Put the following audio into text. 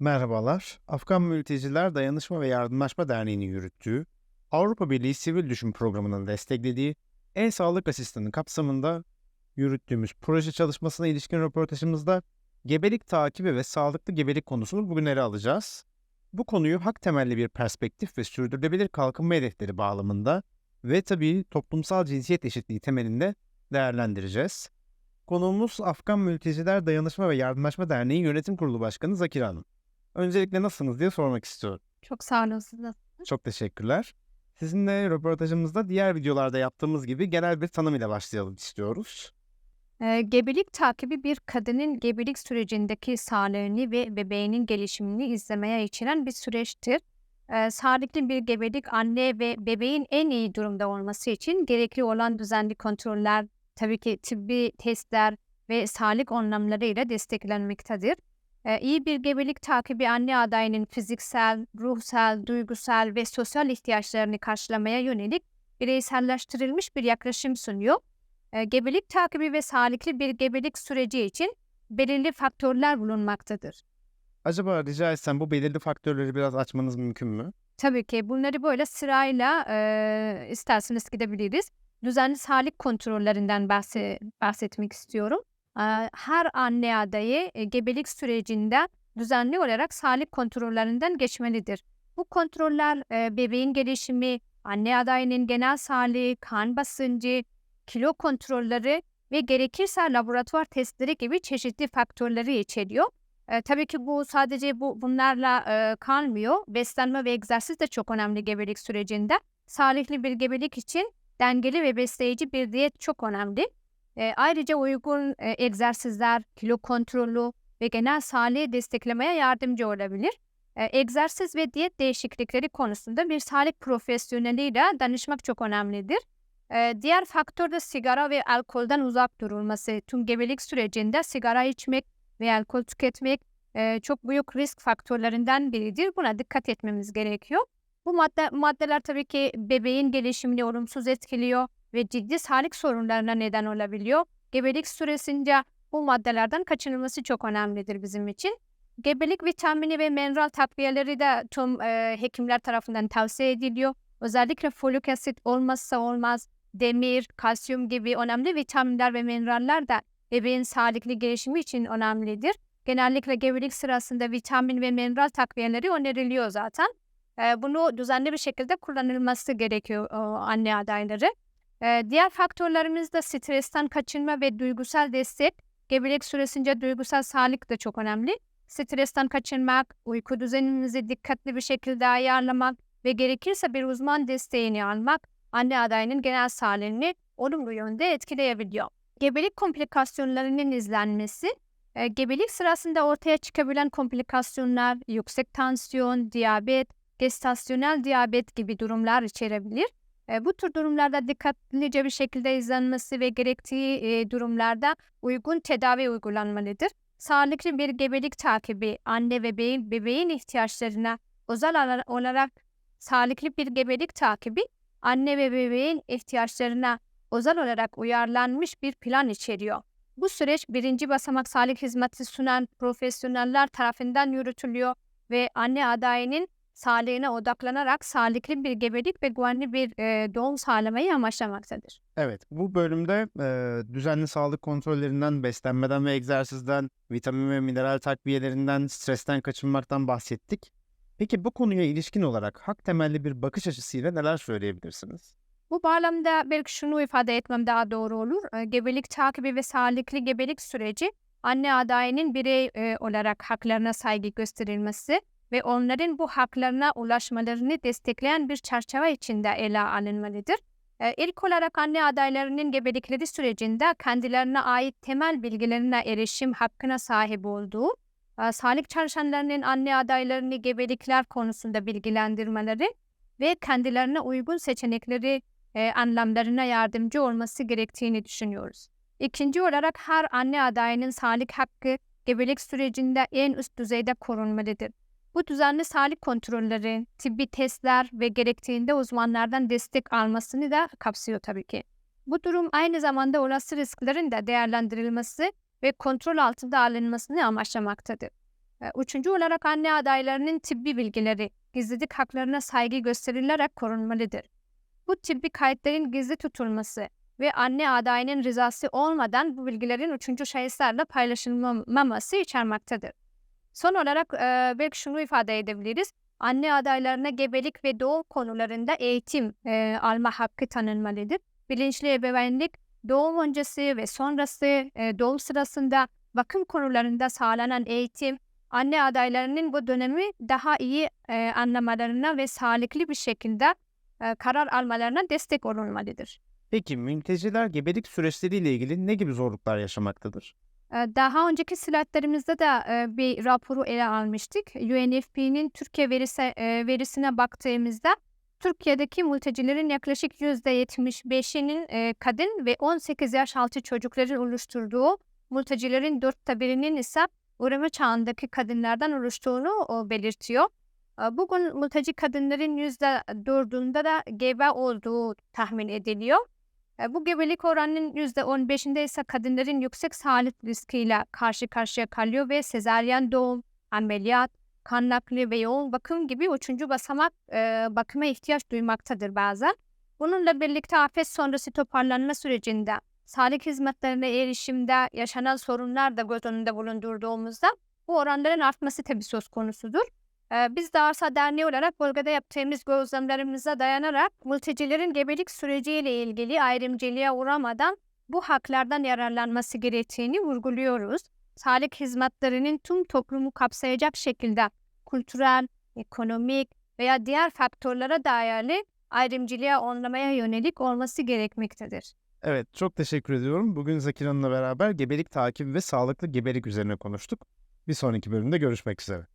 Merhabalar. Afgan Mülteciler Dayanışma ve Yardımlaşma Derneği'nin yürüttüğü, Avrupa Birliği Sivil Düşün Programı'nın desteklediği E-Sağlık Asistanı kapsamında yürüttüğümüz proje çalışmasına ilişkin röportajımızda gebelik takibi ve sağlıklı gebelik konusunu bugün ele alacağız. Bu konuyu hak temelli bir perspektif ve sürdürülebilir kalkınma hedefleri bağlamında ve tabii toplumsal cinsiyet eşitliği temelinde değerlendireceğiz. Konuğumuz Afgan Mülteciler Dayanışma ve Yardımlaşma Derneği Yönetim Kurulu Başkanı Zakir Hanım. Öncelikle nasılsınız diye sormak istiyorum. Çok sağ olun. Siz nasılsınız? Çok teşekkürler. Sizinle röportajımızda diğer videolarda yaptığımız gibi genel bir tanım ile başlayalım istiyoruz. Eee, gebelik takibi bir kadının gebelik sürecindeki sağlığını ve bebeğinin gelişimini izlemeye içeren bir süreçtir. Eee, sağlıklı bir gebelik anne ve bebeğin en iyi durumda olması için gerekli olan düzenli kontroller, tabii ki tıbbi testler ve sağlık önlemleriyle desteklenmektedir. Eee, iyi bir gebelik takibi anne adayının fiziksel, ruhsal, duygusal ve sosyal ihtiyaçlarını karşılamaya yönelik bireyselleştirilmiş bir yaklaşım sunuyor. Eee, gebelik takibi ve sağlıklı bir gebelik süreci için belirli faktörler bulunmaktadır. Acaba rica etsem bu belirli faktörleri biraz açmanız mümkün mü? Tabii ki bunları böyle sırayla eee, isterseniz gidebiliriz. Düzenli sağlık kontrollerinden bahse- bahsetmek istiyorum. Her anne adayı gebelik sürecinde düzenli olarak sağlık kontrollerinden geçmelidir. Bu kontroller bebeğin gelişimi, anne adayının genel sağlığı, kan basıncı, kilo kontrolleri ve gerekirse laboratuvar testleri gibi çeşitli faktörleri içeriyor. E, tabii ki bu sadece bu bunlarla e, kalmıyor. Beslenme ve egzersiz de çok önemli gebelik sürecinde. Sağlıklı bir gebelik için dengeli ve besleyici bir diyet çok önemli. E, ayrıca uygun e, egzersizler, kilo kontrolü ve genel sağlığı desteklemeye yardımcı olabilir. E, egzersiz ve diyet değişiklikleri konusunda bir sağlık profesyoneliyle danışmak çok önemlidir. E, diğer faktör de sigara ve alkolden uzak durulması. Tüm gebelik sürecinde sigara içmek ve alkol tüketmek e, çok büyük risk faktörlerinden biridir. Buna dikkat etmemiz gerekiyor. Bu madde, maddeler tabii ki bebeğin gelişimini olumsuz etkiliyor ve ciddi sağlık sorunlarına neden olabiliyor. Gebelik süresince bu maddelerden kaçınılması çok önemlidir bizim için. Gebelik vitamini ve mineral takviyeleri de tüm e, hekimler tarafından tavsiye ediliyor. Özellikle folik asit olmazsa olmaz, demir, kalsiyum gibi önemli vitaminler ve mineraller de bebeğin sağlıklı gelişimi için önemlidir. Genellikle gebelik sırasında vitamin ve mineral takviyeleri öneriliyor zaten. Eee, bunu düzenli bir şekilde kullanılması gerekiyor anne adayları. Eee, diğer faktörlerimiz de stresten kaçınma ve duygusal destek. Gebelik süresince duygusal sağlık da çok önemli. Stresten kaçınmak, uyku düzeninizi dikkatli bir şekilde ayarlamak ve gerekirse bir uzman desteğini almak anne adayının genel sağlığını olumlu yönde etkileyebiliyor. Gebelik komplikasyonlarının izlenmesi, e, gebelik sırasında ortaya çıkabilen komplikasyonlar, yüksek tansiyon, diyabet, gestasyonel diyabet gibi durumlar içerebilir. Bu tür durumlarda dikkatlice bir şekilde izlenmesi ve gerektiği durumlarda uygun tedavi uygulanmalıdır. Sağlıklı bir gebelik takibi, anne ve bebeğin, bebeğin ihtiyaçlarına özel olarak sağlıklı bir gebelik takibi, anne ve bebeğin ihtiyaçlarına özel olarak uyarlanmış bir plan içeriyor. Bu süreç birinci basamak sağlık hizmeti sunan profesyoneller tarafından yürütülüyor ve anne adayının sağlığına odaklanarak sağlıklı bir gebelik ve güvenli bir e, doğum sağlamayı amaçlamaktadır. Evet, bu bölümde eee, düzenli sağlık kontrollerinden, beslenmeden ve egzersizden, vitamin ve mineral takviyelerinden, stresten kaçınmaktan bahsettik. Peki bu konuya ilişkin olarak hak temelli bir bakış açısıyla neler söyleyebilirsiniz? Bu bağlamda belki şunu ifade etmem daha doğru olur. E, Gebelik takibi ve sağlıklı gebelik süreci anne adayının birey e, olarak haklarına saygı gösterilmesi ve onların bu haklarına ulaşmalarını destekleyen bir çerçeve içinde ele alınmalıdır. E, İlk olarak anne adaylarının gebelikleri sürecinde kendilerine ait temel bilgilerine erişim hakkına sahip olduğu, e, sağlık çalışanlarının anne adaylarını gebelikler konusunda bilgilendirmeleri ve kendilerine uygun seçenekleri e, anlamlarına yardımcı olması gerektiğini düşünüyoruz. İkinci olarak her anne adayının sağlık hakkı gebelik sürecinde en üst düzeyde korunmalıdır. Bu düzenli sağlık kontrolleri, tıbbi testler ve gerektiğinde uzmanlardan destek almasını da kapsıyor tabii ki. Bu durum aynı zamanda olası risklerin de değerlendirilmesi ve kontrol altında alınmasını amaçlamaktadır. E, Üçüncü olarak anne adaylarının tıbbi bilgileri gizlilik haklarına saygı gösterilerek korunmalıdır. Bu tıbbi kayıtların gizli tutulması ve anne adayının rızası olmadan bu bilgilerin üçüncü şahıslarla paylaşılmaması içermektedir. Son olarak e, belki şunu ifade edebiliriz. Anne adaylarına gebelik ve doğum konularında eğitim e, alma hakkı tanınmalıdır. Bilinçli ebeveynlik doğum öncesi ve sonrası e, doğum sırasında bakım konularında sağlanan eğitim anne adaylarının bu dönemi daha iyi e, anlamalarına ve sağlıklı bir şekilde e, karar almalarına destek olunmalıdır. Peki mülteciler gebelik süreçleriyle ilgili ne gibi zorluklar yaşamaktadır? Daha önceki slaytlarımızda da bir raporu ele almıştık. UNFP'nin Türkiye verisi, verisine baktığımızda Türkiye'deki mültecilerin yaklaşık %75'inin e, kadın ve 18 yaş altı çocukların oluşturduğu mültecilerin dörtte birinin ise üreme çağındaki kadınlardan oluştuğunu belirtiyor. Bugün mülteci kadınların %4'ünde de gebe olduğu tahmin ediliyor. Bu gebelik oranının %15'inde ise kadınların yüksek sağlık riskiyle karşı karşıya kalıyor ve sezaryen doğum, ameliyat, kan nakli ve yoğun bakım gibi üçüncü basamak e, bakıma ihtiyaç duymaktadır bazen. Bununla birlikte afet sonrası toparlanma sürecinde sağlık hizmetlerine erişimde yaşanan sorunlar da göz önünde bulundurduğumuzda bu oranların artması tabii söz konusudur. Biz de Arsa Derneği olarak bölgede yaptığımız gözlemlerimize dayanarak mültecilerin gebelik süreciyle ilgili ayrımcılığa uğramadan bu haklardan yararlanması gerektiğini vurguluyoruz. Sağlık hizmetlerinin tüm toplumu kapsayacak şekilde kültürel, ekonomik veya diğer faktörlere dayalı ayrımcılığa önlemeye yönelik olması gerekmektedir. Evet, çok teşekkür ediyorum. Bugün Zakir Hanım'la beraber gebelik takibi ve sağlıklı gebelik üzerine konuştuk. Bir sonraki bölümde görüşmek üzere.